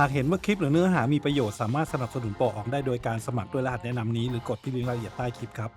หากเห็นว่าคลิปหรือเนื้อหามีประโยชน์สามารถสนับสนุนปอออกได้โดยการสมัครด้วยรหัสแนะนำนี้หรือกดที่ลิงก์รายละเอียดใต้คลิปครับ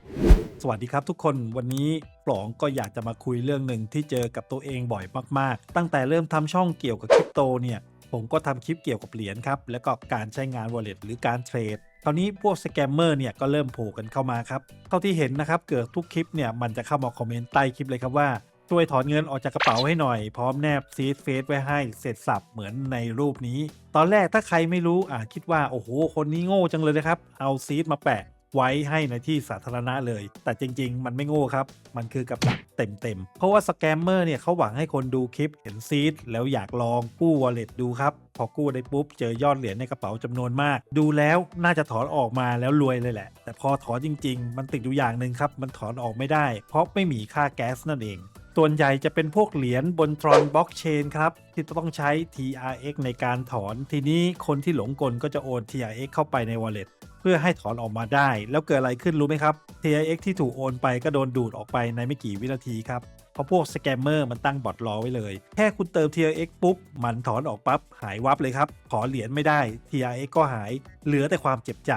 สวัสดีครับทุกคนวันนี้ปลองก็อยากจะมาคุยเรื่องหนึ่งที่เจอกับตัวเองบ่อยมากๆ ตั้งแต่เริ่มทำช่องเกี่ยวกับคริปโตเนี่ยผมก็ทำคลิปเกี่ยวกับเหรียญครับ แล้วก็การใช้งาน wallet หรือการเทรดคราวนี้พวกสแกมเมอร์เนี่ยก็เริ่มโผล่กันเข้ามาครับ เท่าที่เห็นนะครับ เกือบทุกคลิปเนี่ยมันจะเข้ามาคอมเมนต์ใต้คลิปเลยครับว่า ช่วยถอนเงินออกจากกระเป๋าให้หน่อย พร้อมแนบซีดเฟซไว้ให้เสร็จสับเหมือนในรูปนี้ ตอนแรกถ้าใครไม่รู้อาจคิดว่า โอ้โห คนนี้โง่จังเลยนะครับ เอาซีดมาแปะไว้ให้ในที่สาธารณะเลย แต่จริง ๆ มันไม่โง่ครับ มันคือกับดักเต็มๆ เพราะว่าสแกมเมอร์เนี่ยเขาหวังให้คนดูคลิปเห็นซีดแล้วอยากลองกู้ wallet ดูครับ พอกู้ได้ปุ๊บ เจอยอดเหรียญในกระเป๋าจำนวนมาก ดูแล้วน่าจะถอนออกมาแล้วรวยเลยแหละ แต่พอถอนจริง ๆ มันติดอยู่อย่างหนึ่งครับ มันถอนออกไม่ได้ เพราะไม่มีค่าแก๊สนั่นเอง ส่วนใหญ่จะเป็นพวกเหรียญบน Tron Blockchain ครับ ที่ต้องใช้ TRX ในการถอน ทีนี้คนที่หลงกลก็จะโอน TRX เข้าไปใน wallet เพื่อให้ถอนออกมาได้ แล้วเกิดอะไรขึ้นรู้ไหมครับ TRX ที่ถูกโอนไปก็โดนดูดออกไปในไม่กี่วินาทีครับเพราะพวกสแกมเมอร์มันตั้งบอทรอไว้เลย แค่คุณเติม TRX ปุ๊บ มันถอนออกปั๊บหายวับเลยครับถอเหรียญไม่ได้ TRX ก็หาย เหลือแต่ความเจ็บใจ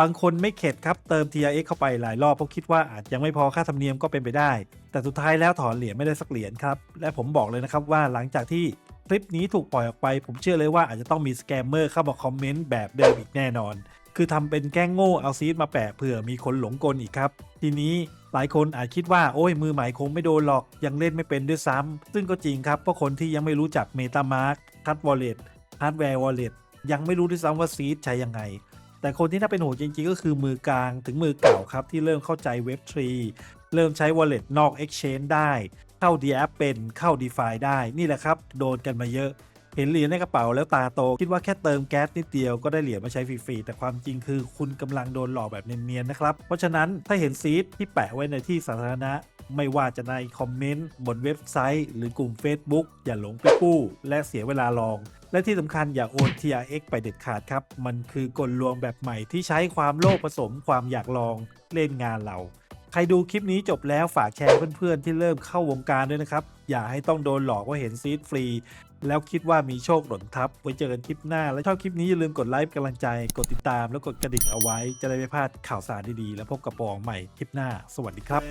บางคนไม่เข็ดครับเติม TRX เข้าไปหลายรอบเพราะคิดว่าอาจยังไม่พอค่าธรรมเนียมก็เป็นไปได้ แต่สุดท้ายแล้วถอนเหรียญไม่ได้สักเหรียญครับ และผมบอกเลยนะครับว่าหลังจากที่คลิปนี้ถูกปล่อยออกไป ผมเชื่อเลยว่าอาจจะต้องมีสแกมเมอร์เข้ามาคอมเมนต์แบบเดิมอีกแน่นอน คือทำเป็นแกล้งโง่เอาซีดมาแปะเผื่อมีคนหลงกลอีกครับ ทีนี้หลายคนอาจคิดว่าโอ้ยมือใหม่คงไม่โดนหรอกยังเล่นไม่เป็นด้วยซ้ำซึ่งก็จริงครับเพราะคนที่ยังไม่รู้จัก MetaMask คัต Wallet Hardware Wallet ยังไม่รู้ด้วยซ้ำว่าซีดใช้ยังไง แต่คนที่น่าเป็นห่วงจริงๆ ก็คือมือกลางถึงมือเก่าครับ ที่เริ่มเข้าใจ Web3 เริ่มใช้ Wallet นอก Exchange ได้ เข้า d a p เป็นเข้า DeFi ได้นี่แหละครับ โดนกันมาเยอะ เห็นเหรียญในกระเป๋าแล้วตาโต คิดว่าแค่เติมแก๊สนิดเดียวก็ได้เหรียญมาใช้ฟรีๆ แต่ความจริงคือคุณกำลังโดนหลอกแบบเนียนๆนะครับ เพราะฉะนั้นถ้าเห็นซีดที่แปะไว้ในที่สาธารณะไม่ว่าจะในคอมเมนต์บนเว็บไซต์ หรือกลุ่ม Facebook อย่าหลงไปกู้และเสียเวลาลอง และที่สำคัญอย่าโอน TRX ไปเด็ดขาดครับ มันคือกลลวงแบบใหม่ที่ใช้ความโลภผสมความอยากลองเล่นงานเรา ใครดูคลิปนี้จบแล้วฝากแชร์เพื่อนๆ ที่เริ่มเข้าวงการด้วยนะครับ อย่าให้ต้องโดนหลอกว่าเห็นซีดฟรี แล้วคิดว่ามีโชคหล่นทับ ไว้เจอกันคลิปหน้า และชอบคลิปนี้อย่าลืมกดไลค์กำลังใจ กดติดตามแล้วกดกระดิ่งเอาไว้ จะได้ไม่พลาดข่าวสารดีๆ แล้วพบกับปองใหม่คลิปหน้า สวัสดีครับ